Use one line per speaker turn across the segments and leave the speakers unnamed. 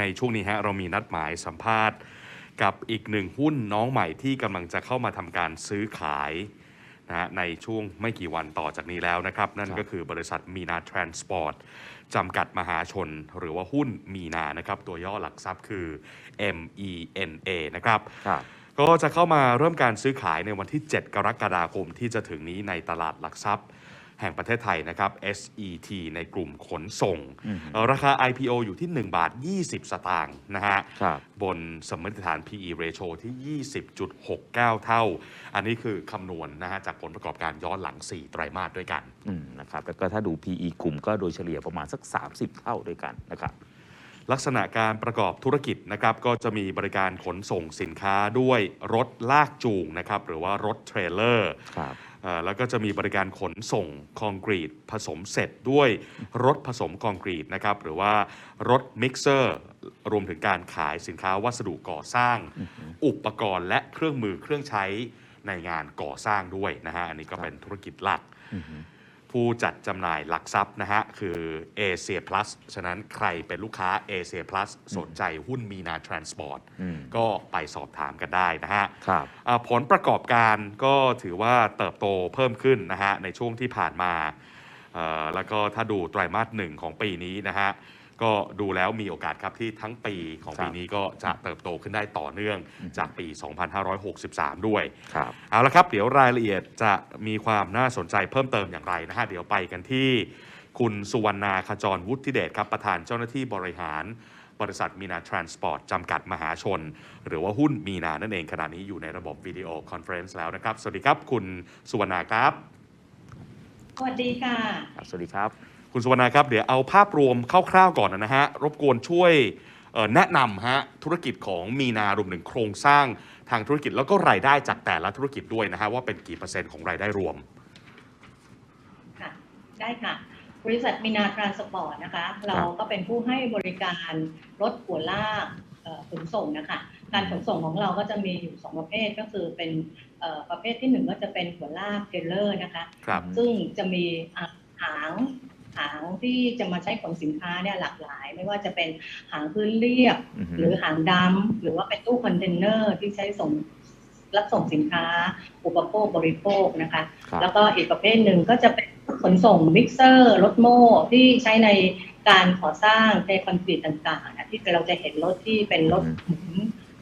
ในช่วงนี้ฮะเรามีนัดหมายสัมภาษณ์ กับอีกหนึ่งหุ้นน้องใหม่ที่กำลังจะเข้ามาทำการซื้อขายนะฮะในช่วงไม่กี่วันต่อจากนี้แล้วนะครับ นั่นก็คือบริษัทมีนาทรานสปอร์ตจำกัดมหาชน หรือว่าหุ้นมีนานะครับ ตัวย่อหลักทรัพย์คือ MENA นะครับ
ครับ
ก็จะเข้ามาเริ่มการซื้อขายในวันที่ 7 กรกฎาคมที่จะถึงนี้ในตลาดหลักทรัพย์ แห่งประเทศไทยนะครับ SET ในกลุ่มขนส่งเอ่อราคา IPO อยู่ที่ 1 บาท 20 สตางค์นะฮะ
ครับ
บนสมมติฐาน PE ratio ที่ 20.69 เท่า อันนี้คือคำนวณนะฮะจากผลประกอบการย้อนหลัง 4 ไตรมาสด้วยกัน
อืมนะครับแล้วก็ถ้าดู PE กลุ่มก็โดยเฉลี่ยประมาณสัก 30 เท่าด้วยกันนะครับ
ลักษณะการประกอบธุรกิจนะครับก็จะมีบริการขนส่งสินค้าด้วยรถลากจูงนะครับหรือว่ารถเทรลเลอร์
ครับ
เอ่อ แล้วก็จะมีบริการขนส่งคอนกรีตผสมเสร็จด้วยรถผสมคอนกรีตนะครับหรือว่ารถมิกเซอร์รวมถึงการขายสินค้าวัสดุก่อสร้าง อุปกรณ์และเครื่องมือเครื่องใช้ในงานก่อสร้างด้วยนะฮะอันนี้ก็เป็นธุรกิจหลัก ผู้จัดจำหน่ายหลักทรัพย์นะฮะ คือ Asia Plus ฉะนั้นใครเป็นลูกค้า Asia Plus สนใจหุ้นมีนา Transport
อืม
ก็ไปสอบถามกันได้นะฮะ
ครับ
อ่าผลประกอบการก็ถือว่าเติบโตเพิ่มขึ้นนะฮะ ในช่วงที่ผ่านมาเอ่อแล้วก็ถ้าดูไตรมาสหนึ่งของปีนี้นะฮะ ก็ดูแล้วมีโอกาสครับที่ทั้งปีของ
ครับ
ปีนี้ก็จะเติบโตขึ้นได้ต่อเนื่องจากปี 2563 ด้วย
ครับ
เอาละครับ เดี๋ยวรายละเอียดจะมีความน่าสนใจเพิ่มเติมอย่างไรนะฮะเดี๋ยวไปกันที่ คุณสุวรรณาขจรวุฒิเดชครับ ประธานเจ้าหน้าที่บริหารบริษัทมีนาทรานสปอร์ตจำกัดมหาชน หรือว่าหุ้นมีนานั่นเองขณะนี้อยู่ในระบบวิดีโอคอนเฟรนซ์แล้วนะครับ สวัสดีครับ คุณสุวรรณาครับ
สวัสดีค่ะ
ครับสวัสดีครับ
คุณสุวรรณาครับ เดี๋ยวเอาภาพรวมคร่าวๆก่อนนะฮะ รบกวนช่วยเอ่อแนะนำฮะธุรกิจของมีนารวมถึงโครงสร้างทางธุรกิจแล้วก็รายได้จากแต่ละธุรกิจด้วยนะฮะว่าเป็นกี่เปอร์เซ็นต์ของรายได้รวม
ค่ะได้ค่ะ บริษัทมินาทรานสปอร์ตนะคะ เราก็เป็นผู้ให้บริการรถหัวลากเอ่อขนส่งนะคะ การขนส่งของเราก็จะมีอยู่สองประเภทก็คือเป็นเอ่อประเภทที่หนึ่งก็จะเป็นหัวลากเทรลเลอร์นะคะ
ครับ
ซึ่งจะมีอะหาง หางที่จะมาใช้ขนสินค้าเนี่ยหลากหลาย ไม่ว่าจะเป็นหางพื้นเรียบ
อือฮึ
หรือหางดำหรือว่าเป็นตู้คอนเทนเนอร์ที่ใช้ส่งรับส่งสินค้า อุปโภคบริโภคนะคะ
ครับ
แล้วก็อีกประเภทหนึ่งก็จะเป็นขนส่งมิกเซอร์รถโม่ที่ใช้ในการก่อสร้างเทคอนกรีตต่างๆนะที่เราจะเห็นรถที่เป็นรถหมุน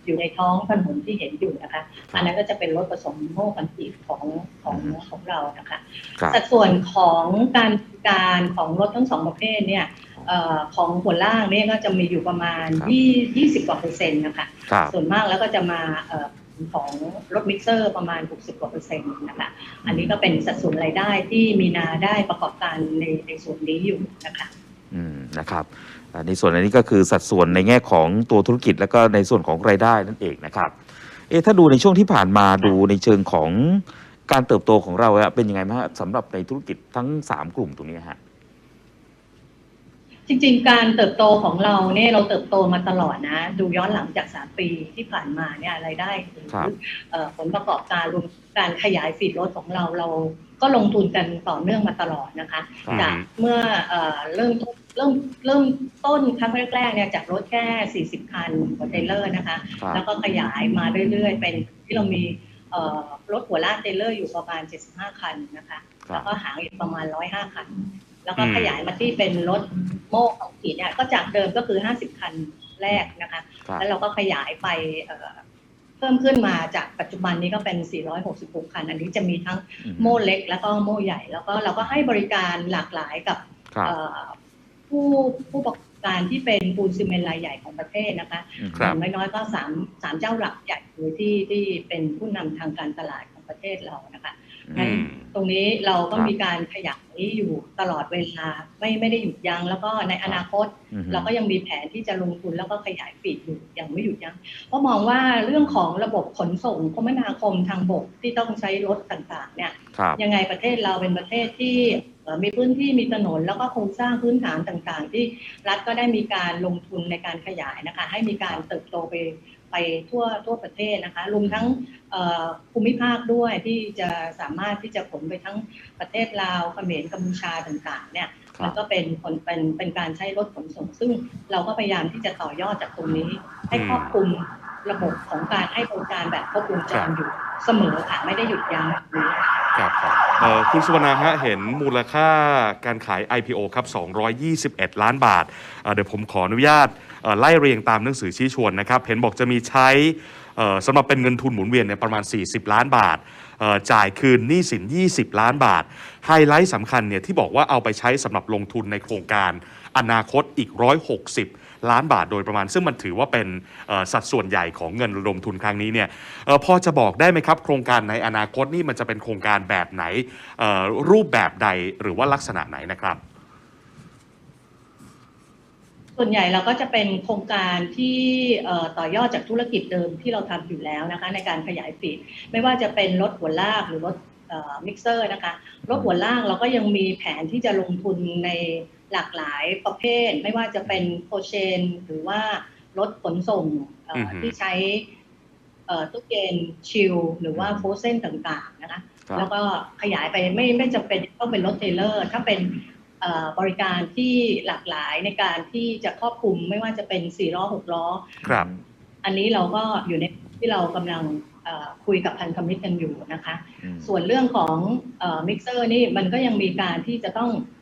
อยู่ในท้องถนนที่เห็นอยู่นะคะ อันนั้นก็จะเป็นรถผสมโม่คอนกรีตของของของเรานะคะ
ครับ
สัดส่วนของการบริการของรถทั้งสองประเภทเนี่ยเอ่อของหัวล่างเนี่ยก็จะมีอยู่ประมาณ
ครับ
ยี่ยี่สิบกว่าเปอร์เซ็นต์นะคะ
ครับ
ส่วนมากแล้วก็จะมาเอ่อของรถมิกเซอร์ประมาณ 60กว่าเปอร์เซ็นต์นะคะ อันนี้ก็เป็นสัดส่วนรายได้ที่มีนาได้ประกอบการในในส่วนนี้อยู่นะคะ
อืมนะครับอ่า ในส่วนอันนี้ก็คือสัดส่วนในแง่ของตัวธุรกิจ แล้วก็ในส่วนของรายได้นั่นเองนะครับเอะถ้าดูในช่วงที่ผ่านมาดูในเชิงของการเติบโตของเราอะเป็นยังไงบ้างฮะสำหรับในธุรกิจทั้ง 3 กลุ่มตรงนี้ฮะ
จริงๆ การเติบโตของเราเนี่ยเราเติบโตมาตลอดนะ ดูย้อนหลังจาก 3 ปีที่ผ่านมาเนี่ยรายได้หรือ
ครับ
เอ่อผลประกอบการรวมการขยายฟีดรถของเราเรา ก็ลงทุนกันต่อเนื่องมาตลอดนะคะ
ครับ
จากเมื่อเอ่อเริ่มต้นเริ่มเริ่มต้นครั้งแรกๆเนี่ยจากรถแค่ 40 คันคอนเทนเนอร์นะคะ
ครับ
แล้วก็ขยายมาเรื่อยๆ เป็นที่เรามีเอ่อรถหัวลากเทรลเลอร์อยู่ประมาณ 75 คันนะคะ
ครับ
แล้วก็หางอีกประมาณ 105 คัน แล้วก็
อืม
ขยายมาที่เป็นรถโม่ของขีดเนี่ยก็จากเดิมก็คือ 50 คันแรกนะคะ
ครับ
แล้วเราก็ขยายไป เอ่อเพิ่มขึ้นมาจากปัจจุบันนี้ก็เป็น 466 คัน อันนี้จะมีทั้ง
อื
โม่เล็กแล้วก็โม่ใหญ่ แล้วก็เราก็ให้บริการหลากหลายกับ
ครับ
เอ่อผู้ผู้ประกอบการที่เป็นปูนซีเมนต์รายใหญ่ของประเทศนะคะ
อืม
ครับ
อย่างน้อยๆก็สามสามเจ้าหลักใหญ่เลยที่ที่เป็นผู้นำทางการตลาดของประเทศเรานะคะ
อืม
ตรงนี้เราก็
ครับ
มีการขยายอยู่ตลอดเวลาไม่ไม่ได้หยุดยั้งแล้วก็ในอนาคต
อืม
เราก็ยังมีแผนที่จะลงทุนแล้วก็ขยายปีกอยู่ยังไม่หยุดยั้งเพราะมองว่าเรื่องของระบบขนส่งคมนาคมทางบกที่ต้องใช้รถต่างๆ เนี่ย
ครับ
ยังไงประเทศเราเป็นประเทศที่เอ่อมีพื้นที่มีถนนแล้วก็โครงสร้างพื้นฐานต่างๆ ที่รัฐก็ได้มีการลงทุนในการขยายนะคะให้มีการเติบโตไป ไปทั่วทั่วประเทศนะคะรวมทั้งเอ่อภูมิภาคด้วยที่จะสามารถที่จะขนไปทั้งประเทศลาวเขมรกัมพูชาต่างๆเนี่ย
ครับ
มันก็เป็นคนเป็นเป็นการใช้รถขนส่ง ซึ่งเราก็พยายามที่จะต่อยอดจากตรงนี้ ให้
อืม
ครอบคลุมระบบของการให้บริการแบบครบวงจ
ครั
ร
บ
อยู่เสมอค่ะไม่ได้หยุดยั้งแบบนี้
ครับคุณสุวรรณาฮะเห็นมูลค่าการขาย IPO ครับ 221 ล้านบาท เดี๋ยวผมขออนุญาตไล่เรียงตามหนังสือชี้ชวนนะครับ เห็นบอกจะมีใช้สำหรับเป็นเงินทุนหมุนเวียนเนี่ยประมาณ 40 ล้านบาท จ่ายคืนหนี้สิน 20 ล้านบาท ไฮไลท์สำคัญเนี่ยที่บอกว่าเอาไปใช้สำหรับลงทุนในโครงการอนาคตอีก 160 ล้านบาทโดยประมาณ ซึ่งมันถือว่าเป็นสัดส่วนใหญ่ของเงินระดมทุนครั้งนี้เนี่ยออพอจะบอกได้ไหมครับ โครงการในอนาคตนี่มันจะเป็นโครงการแบบไหนออรูปแบบใดหรือว่าลักษณะไหนนะครับ
ส่วนใหญ่เราก็จะเป็นโครงการที่ต่อยอดจากธุรกิจเดิมที่เราทำอยู่แล้วนะคะ ในการขยายปีไม่ว่าจะเป็นรถหัวลากหรือรถมิกเซอร์นะคะรถหัวลากเราก็ยังมีแผนที่จะลงทุนใน หลากหลายประเภท ไม่ว่าจะเป็นโคเชน หรือว่ารถขนส่งเอ่ออ
อฮึ
ที่ใช้เอ่อตู้เย็นชิลหรือว่าโฟเซนต่างๆนะคะ
ครับ
แล้วก็ขยายไปไม่ไม่จำเป็นต้องเป็นรถเทรลเลอร์ ถ้าเป็นเอ่อบริการที่หลากหลายในการที่จะครอบคลุมไม่ว่าจะเป็น4ล้อ6ล้อ
ครับ
อันนี้เราก็อยู่ในที่เรากำลังเอ่อคุยกับพันธมิตรกันอยู่นะคะ
อืม
ส่วนเรื่องของมิกเซอร์นี่มันก็ยังมีการที่จะต้องเออ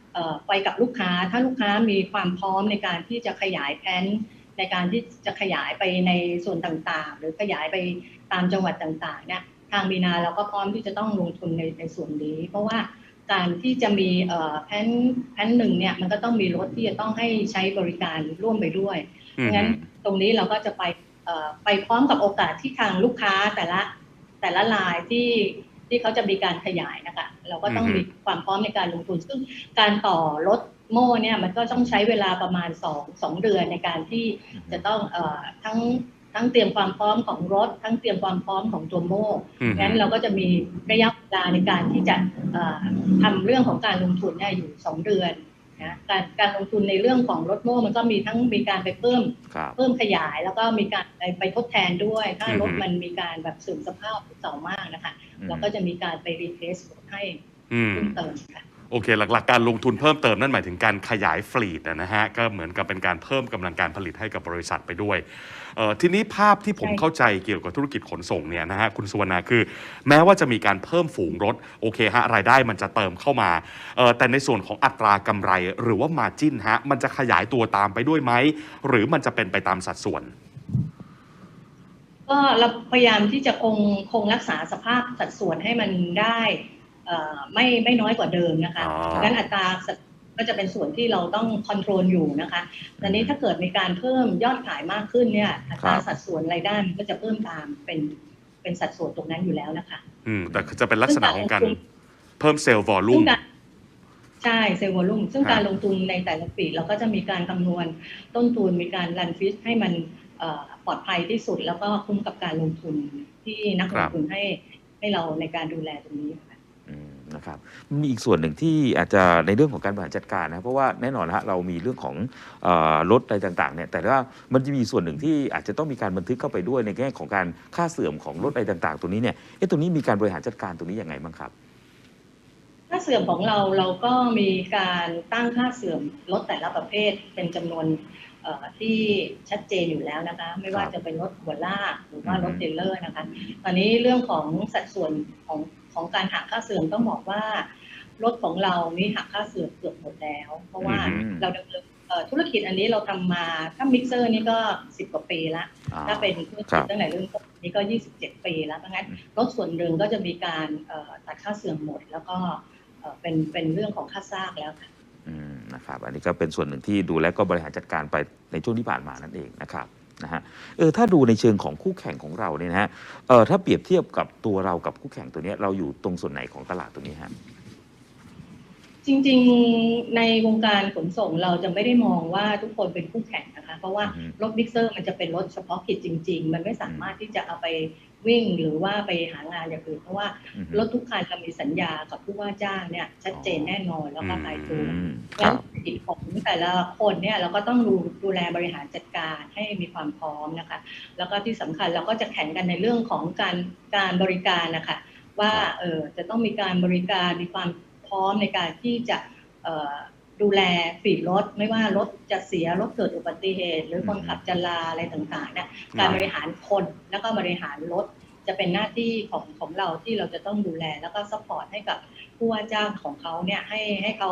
ไปกับลูกค้า ถ้าลูกค้ามีความพร้อมในการที่จะขยายแผนในการที่จะขยายไปในส่วนต่างๆ หรือขยายไปตามจังหวัดต่างๆเนี่ยทางมีนาเราก็พร้อมที่จะต้องลงทุนในในส่วนนี้ เพราะว่าการที่จะมีเอ่อแผนแผนหนึ่งเนี่ยมันก็ต้องมีรถที่จะต้องให้ใช้บริการร่วมไปด้วย
อืม
งั้นตรงนี้เราก็จะไปเอ่อไปพร้อมกับโอกาสที่ทางลูกค้าแต่ละแต่ละรายที่ ที่เขาจะมีการขยายนะคะ เราก็ต้อง
อือฮึ
มีความพร้อมในการลงทุน ซึ่งการต่อรถโม่เนี่ยมันก็ต้องใช้เวลาประมาณสองสองเดือนในการที่จะต้องเอ่อทั้งทั้งเตรียมความพร้อมของรถ ทั้งเตรียมความพร้อมของตัวโม่
อืม
งั้นเราก็จะมีระยะเวลาในการที่จะเอ่อทำเรื่องของการลงทุนเนี่ยอยู่สองเดือน นะการการลงทุนในเรื่องของรถโม่มันก็มีทั้งมีการไปเพิ่ม
ครับ
เพิ่มขยายแล้วก็มีการไปไปทดแทนด้วย ถ้า
อือฮึ
รถมันมีการแบบเสื่อมสภาพเก่ามากนะคะ
อืม
เราก็จะมีการไปรีเทสให้
อืม
เพิ่มเติมค่ะ
โอเค หลักๆการลงทุนเพิ่มเติมนั่นหมายถึงการขยายฟลีดนะฮะ ก็เหมือนกับเป็นการเพิ่มกำลังการผลิตให้กับบริษัทไปด้วย ทีนี้ภาพที่ผมเข้าใจเกี่ยวกับธุรกิจขนส่งเนี่ยนะฮะคุณสุวรรณาคือ แม้ว่าจะมีการเพิ่มฝูงรถโอเคฮะรายได้มันจะเติมเข้ามา แต่ในส่วนของอัตรากำไรหรือว่ามาจิ้นฮะมันจะขยายตัวตามไปด้วยไหม หรือมันจะเป็นไปตามสัดส่วน
ก็เราพยายามที่จะคงคงรักษาสภาพสัดส่วนให้มันได้ ไม่ไม่น้อยกว่าเดิมนะคะ
อ๋อ
งั้นอัตราสัดก็จะเป็นส่วนที่เราต้องคอนโทรลอยู่นะคะตอนนี้ถ้าเกิดมีการเพิ่มยอดขายมากขึ้นเนี่ยอัตรา
ครับ
สัดส่วนรายได้มันก็จะเพิ่มตามเป็นเป็นสัดส่วนตรงนั้นอยู่แล้วนะคะ
อืม แต่จะเป็นลักษณะของการเพิ่มเซลล์วอลลุ่
ซึ่
ม
งการใช่เซลล์วอลุ่มซึ่ง
ครับ
การลงทุนในแต่ละปีเราก็จะมีการคำนวณต้นทุนมีการรันฟิชให้มันเอ่อปลอดภัยที่สุด แล้วก็คุ้มกับการลงทุนที่นักลงทุนให้ให้เราในการดูแลตรงนี้ค่ะ
อืม นะครับมีอีกส่วนหนึ่งที่อาจจะในเรื่องของการบริหารจัดการนะเพราะว่าแน่นอนนะฮะเรามีเรื่องของเออรถอะไรต่างๆเนี่ยแต่ว่ามันจะมีส่วนหนึ่งที่อาจจะต้องมีการบันทึกเข้าไปด้วยในแง่ของการค่าเสื่อมของรถอะไรต่าง ๆ ตัวนี้เนี่ยเอ๊ะตัวนี้มีการบริหารจัดการตรงนี้ยังไงบ้างครับ
ค่าเสื่อมของเราเราก็มีการตั้งค่าเสื่อมรถแต่ละประเภทเป็นจำนวนเอ่อที่ชัดเจนอยู่แล้วนะคะ ไม่ว่า
ครับ
จะเป็นรถหัวลากหรือว่า
อือฮึ
รถเทรลเลอร์นะคะ ตอนนี้เรื่องของสัดส่วนของ ของการหักค่าเสื่อมต้องบอกว่ารถของเรานี่หักค่าเสื่อมเกือบหมดแล้ว เพราะว่า
อือฮึ
เราดำเนินเอ่อธุรกิจอันนี้เราทำมาถ้ามิกเซอร์นี่ก็สิบกว่าปีละ
อ่า
ถ้าเป็นธุร
ครั
กิจ
บ
ตั้งแต่เริ่มต้นนี่ก็27ปีแล้วเพราะงั้น
อืม
รถส่วนหนึ่งก็จะมีการเอ่อตัดค่าเสื่อมหมด แล้วก็เอ่อเป็นเป็นเรื่องของค่าซากแล้วค่ะ
อืมนะครับอันนี้ก็เป็นส่วนหนึ่งที่ดูและก็บริหารจัดการไปในช่วงที่ผ่านมานั่นเองนะครับ นะฮะเออถ้าดูในเชิงของคู่แข่งของเราเนี่ยนะฮะเออถ้าเปรียบเทียบกับตัวเรากับคู่แข่งตัวเนี้ยเราอยู่ตรงส่วนไหนของตลาดตัวนี้ฮะ
จริงๆ ในวงการขนส่งเราจะไม่ได้มองว่าทุกคนเป็นคู่แข่งนะคะ เพราะว่า
อือฮึ
รถบิ๊กเซอร์มันจะเป็นรถเฉพาะกิจจริง ๆ มันไม่สามารถที่จะเอาไป วิ่งหรือว่าไปหางานอย่างอื่นเพราะว่า
อือฮึ
รถทุกคันเรามีสัญญากับผู้ว่าจ้างเนี่ย ชัดเจนแน่นอนแล้วก็ตายตัว
อืมค
แล้
รั
ว
บ
ธุรกิจของแต่ละคนเนี่ยเราก็ต้องดูดูแลบริหารจัดการให้มีความพร้อมนะคะ แล้วก็ที่สำคัญเราก็จะแข่งกันในเรื่องของการการบริการนะคะว่าเออจะต้องมีการบริการมีความพร้อมในการที่จะเอ่อ ดูแลฝีดรถไม่ว่ารถจะเสียรถเกิดอุบัติเหตุ หรือคนขับจะลาอะไรต่างๆเนี่ยการบริหารคนแล้วก็บริหารรถจะเป็นหน้าที่ของของเราที่เราจะต้องดูแลแล้วก็ซัพพอร์ตให้กับผู้ว่าจ้างของเขาเนี่ยให้ให้เขา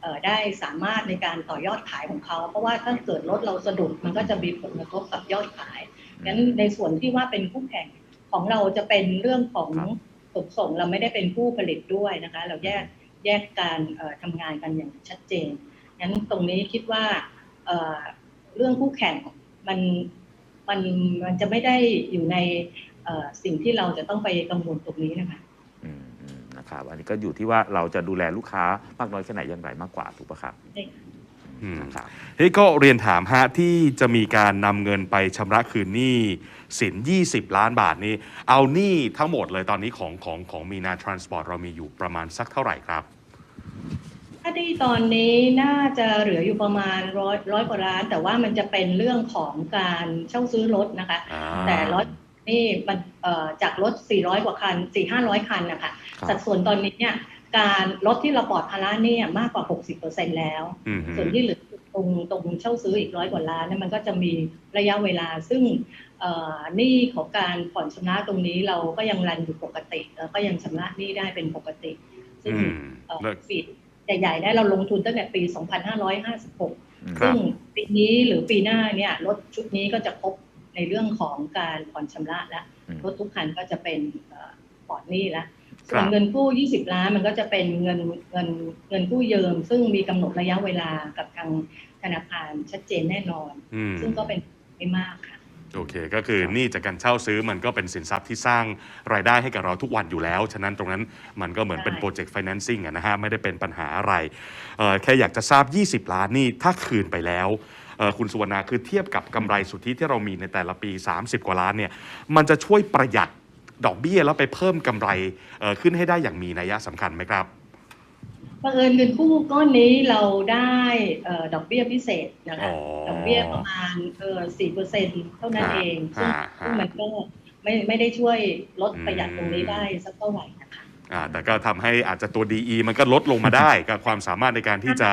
เอ่อได้สามารถในการต่อยอดขายของเขา เพราะว่าถ้าเกิดรถเราสะดุดมันก็จะมีผลกระทบกับยอดขายงั้นในส่วนที่ว่าเป็นคู่แข่งของเราจะเป็นเรื่องของ
ครับ
ขนส่งเราไม่ได้เป็นผู้ผลิตด้วยนะคะ เราแยก แยกการเอ่อทำงานกันอย่างชัดเจนงั้นตรงนี้คิดว่าเอ่อเรื่องคู่แข่งมันมันมันจะไม่ได้อยู่ในเอ่อสิ่งที่เราจะต้องไปกังวลตรงนี้นะคะ
อืมอืมนะครับอันนี้ก็อยู่ที่ว่าเราจะดูแลลูกค้ามากน้อยแค่ไหนอย่างไรมากกว่าถูกปะครับ
อืม
นะครับ
เฮ้ยก็เรียนถามฮะที่จะมีการนำเงินไปชำระคืนหนี้สิน 20 ล้านบาทนี้ เอาหนี้ทั้งหมดเลยตอนนี้ของของของมีนาทรานสปอร์ตเรามีอยู่ประมาณสักเท่าไหร่ครับ
ถ้าที่ตอนนี้น่าจะเหลืออยู่ประมาณร้อยร้อยกว่าล้าน แต่ว่ามันจะเป็นเรื่องของการเช่าซื้อรถนะคะ
อ่า
แต่รถนี่มันเอ่อจากรถ 400 กว่าคัน 4 500 คันนะคะ
ครับ
สัดส่วนตอนนี้เนี่ยการรถที่เราปลอดภาระเนี่ยมากกว่า 60%แล้ว
อืม
ส่วนที่เหลือตรงตรงเช่าซื้ออีกร้อยกว่าล้านเนี่ยมันก็จะมีระยะเวลา ซึ่งเอ่อหนี้ของการผ่อนชำระตรงนี้เราก็ยังรันอยู่ปกติ แล้วก็ยังชำระหนี้ได้เป็นปกติ ซึ่ง
อืม
เอ่อ
เลิก
ฟีด ใหญ่ๆได้เราลงทุนตั้งแต่ปี 2556
อืม
ครับ
ซึ่งปีนี้หรือปีหน้าเนี่ยรถชุดนี้ก็จะครบในเรื่องของการผ่อนชำระแล้ว
อืม
รถทุกคันก็จะเป็นเอ่อปลอดหนี้แล้ว
ครับ
ส่วนเงินกู้ 20 ล้านมันก็จะเป็นเงินเงินเงินกู้ยืมซึ่งมีกำหนดระยะเวลากับทางธนาคารชัดเจนแน่นอน
อืม
ซึ่งก็เป็นไม่มากค่ะ
โอเคก็คือหนี่จากการเช่าซื้อมันก็เป็นสินทรัพย์ที่สร้างรายได้ให้กับเราทุกวันอยู่แล้ว ฉะนั้นตรงนั้นมันก็เหมือนเป็น
ใช่
โปรเจกต์ไฟแนนซิ่งอะนะฮะ ไม่ได้เป็นปัญหาอะไรเอ่อแค่อยากจะทราบ 20 ล้านนี่ถ้าคืนไปแล้วเอ่อคุณสุวรรณาคือเทียบกับกำไรสุทธิที่เรามีในแต่ละปี 30 กว่าล้านเนี่ยมันจะช่วยประหยัดดอกเบี้ยแล้วไปเพิ่มกำไรเอ่อขึ้นให้ได้อย่างมีนัยสำคัญไหมครับ
บังเอิญเงินกู้ก้อนนี้เราได้เอ่อดอกเบี้ยพิเศษนะคะ
อ๋อ
ดอกเบี้ยประมาณเออสี่เปอร์เซ็นเท่านั้น
ฮะ
เองซึ่ง
ฮะ
ซึ่ง
ฮะ
มันก็ไม่ไม่ได้ช่วยลด
อืม
ประหยัดตรงนี้ได้สักเท่าไหร่นะคะ
อ่าแต่ก็ทำให้อาจจะตัว DE มันก็ลดลงมาได้กับความสามารถในการที่จะ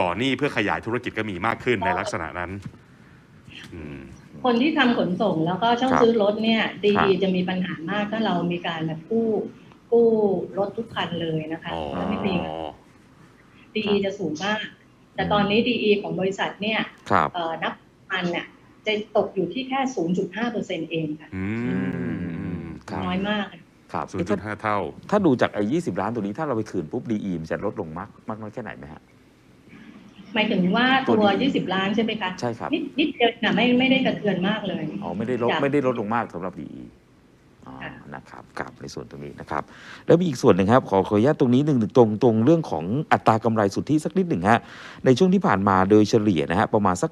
ก่อหนี้เพื่อขยายธุรกิจก็มีมากขึ้นในลักษณะนั้นอืม
คนที่ทำขนส่งแล้วก็เช่า
ครับ
ซื้อรถเนี่ยดี
ครับ
จะมีปัญหามากถ้าเรามีการแบบกู้กู้รถทุกคันเลยนะคะ
อ๋อ
แล้วไม่มี ดีจะสูงมาก แต่ตอนนี้ดีของบริษัทเนี่ย
ครับ
เอ่อนับพันเนี่ยจะตกอยู่ที่แค่ 0.5เปอร์เซ็นเองค่ะ
อืม
ครับ
น้อยมาก
ครับ
ศูน
เอ๊ะ
ย์จุ
ถ้า
ดห้าเท่า
ถ้าดูจากไอ้ยี่สิบล้านตัวนี้ถ้าเราไปคืนปุ๊บดีอีมันจะลดลงมากมากน้อยแค่ไหนไหมฮะ
หมายถึงว่าตัว
ตัวดี
20 ล้านใช่ไหมคะ
ใช่ครับ
นิดนิดเดียวนะไม่ไม่ได้กระเทือนมากเลย
อ๋อ ไม่ได้ลด
จาก
ไม่ได้ลดลงมากสำหรับดีอ๋อ
ค่ะ
นะครับกับในส่วนตรงนี้นะครับ แล้วมีอีกส่วนหนึ่งครับ ขอขออนุญาตตรงนี้หนึ่งตรงตรงเรื่องของอัตรากำไรสุทธิสักนิดหนึ่งฮะในช่วงที่ผ่านมาโดยเฉลี่ยนะฮะประมาณสัก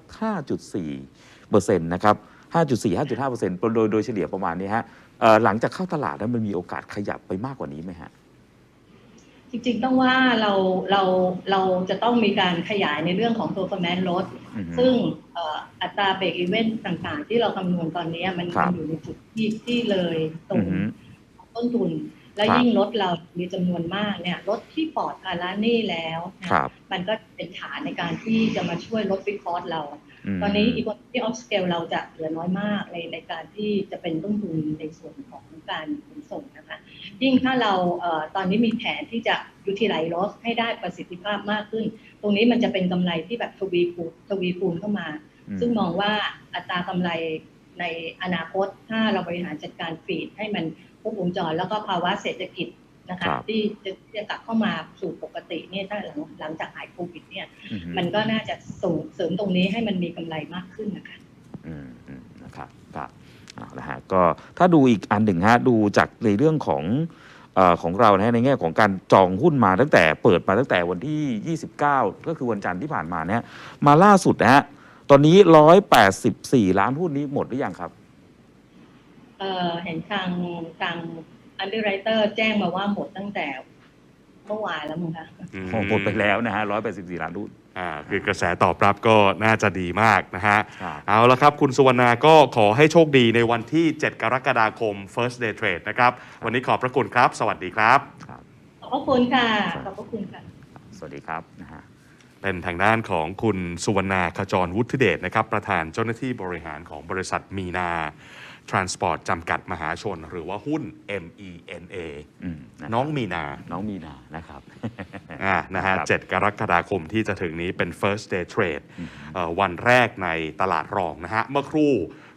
5.4เปอร์เซ็นต์นะครับ5.4 5.5เปอร์เซ็นต์โดยโดยเฉลี่ยประมาณนี้ฮะหลังจากเข้าตลาดแล้วมันมีโอกาสขยับไปมากกว่านี้ไหมฮะ
จริงๆต้องว่าเราเราเราจะต้องมีการขยายในเรื่องของ performance รถ
อือฮึ
ซึ่งเอ่ออัตราเบรกอีเวนต์ต่างๆ ที่เราคำนวณตอนนี้มัน
ครับ
มันอยู่ในจุดที่ที่เลยตร
อื
ง
อฮึ
ต้นทุน และ
ครับ
ยิ่งรถเรามีจำนวนมากเนี่ยรถที่ปลอดภาระหนี้แล้วนะครับมันก็เป็นฐานในการที่จะมาช่วยลดฟิกคอสเรา
ม
ตอนนี้อีโคโนมีออฟสเกลเราจะเหลือน้อยมากในในการที่จะเป็นต้นทุนในส่วนของการขนส่งนะคะยิ่งถ้าเราเอ่อตอนนี้มีแผนที่จะยูทิไลลอสให้ได้ประสิทธิภาพมากขึ้น ตรงนี้มันจะเป็นกำไรที่แบบทวีคูณทวีคูณเข้ามา
อืม
ซึ่งมองว่าอัตรากำไรในอนาคตถ้าเราบริหารจัดการฟีดให้มันครบวงจรแล้วก็ภาวะเศรษฐกิจ นะคะ
ครับ
ที่จะที่จะกลับเข้ามาสู่ปกติเนี่ยถ้าหลังหลังจากหายโควิดเนี่ย
อือฮึ
มันก็น่าจะส่งเสริมตรงนี้ให้มันมีกำไรมากขึ้นนะคะ
อืมอืมนะครับครับเอาละฮะก็ถ้าดูอีกอันหนึ่งฮะดูจากในเรื่องของเอ่อของเรานะฮะในแง่ของการจองหุ้นมาตั้งแต่เปิดมาตั้งแต่วันที่ 29 ก็คือวันจันทร์ที่ผ่านมาเนี่ยมาล่าสุดนะฮะตอนนี้ 184 ล้านหุ้นนี้หมดหรือยังครับ
เอ่อเห็นทางทาง อันด r ไรเตอร์แจ้งมาว่าหมดตั้งแต่เมื่อวานแล้วมั้งคะ
อื
หมดไปแล้วนะฮะ184ล้านหุ้น
อ่าคือกระแสตอบรับก็น่าจะดีมากนะฮะ
ครับ
เอาละครับ คุณสุวรรณาก็ขอให้โชคดีในวันที่ 7 กรกฎาคม first day trade นะครับ วันนี้ขอบพระคุณครับ สวัสดีครับ
ครับ
ขอบพระคุณค่ะ ขอบพระคุณค่ะ
สวัสดีครับนะฮะ
เป็นทางด้านของคุณสุวรรณาขจรวุฒิเดชนะครับ ประธานเจ้าหน้าที่บริหารของบริษัทมีนา Transport จำกัดมหาชน หรือว่าหุ้น MENA
อืมนะครับ
น้องมีนา
น้องมีนา นะครับ
อ่านะฮะ
ครับ
เจ็ดกรกฎาคมที่จะถึงนี้เป็น first day trade เอ่อวันแรกในตลาดรองนะฮะ เมื่อครู่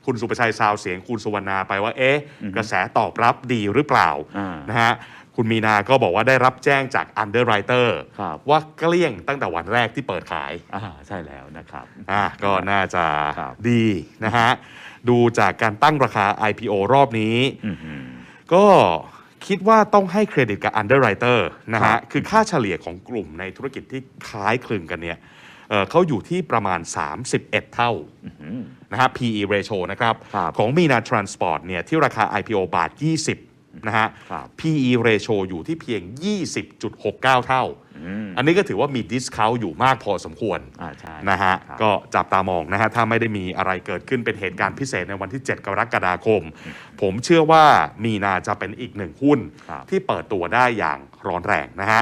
คุณสุประชัยซาวเสียงคุณสุวรรณาไปว่า เอ๊ะ กระแสตอบรับดีหรือเปล่า
อ่า
นะฮะ คุณมีนาก็บอกว่าได้รับแจ้งจาก underwriter
ครับ
ว่าเกลี้ยงตั้งแต่วันแรกที่เปิดขาย
อ่าใช่แล้วนะครับ
อ่าก็น่าจะ
ครับ
ดีนะฮะ ดูจากการตั้งราคา IPO รอบนี้
อือหือ
ก็คิดว่าต้องให้เครดิตกับ underwriter นะ
ครั
ฮะ
บ
คือค่าเฉลี่ยของกลุ่มในธุรกิจที่คล้ายคลึงกันเนี่ยเอ่อเขาอยู่ที่ประมาณ 31 เท่า
อื้อหือ
นะฮะ PE ratio นะครับ
ครับ
ของมีนา Transport เนี่ยที่ราคา IPO บาท 20 นะฮะ
ครับ
PE ratio อยู่ที่เพียง 20.69 เท่า
อืม
อันนี้ก็ถือว่ามี discount อยู่มากพอสมควร
อ่าใช่
นะฮะ
ครับ
ก็จับตามองนะฮะ ถ้าไม่ได้มีอะไรเกิดขึ้นเป็นเหตุการณ์พิเศษในวันที่ 7 กรกฎาคม ผมเชื่อว่ามีนาจะเป็นอีกหนึ่งหุ้น
ครับ
ที่เปิดตัวได้อย่างร้อนแรงนะฮะ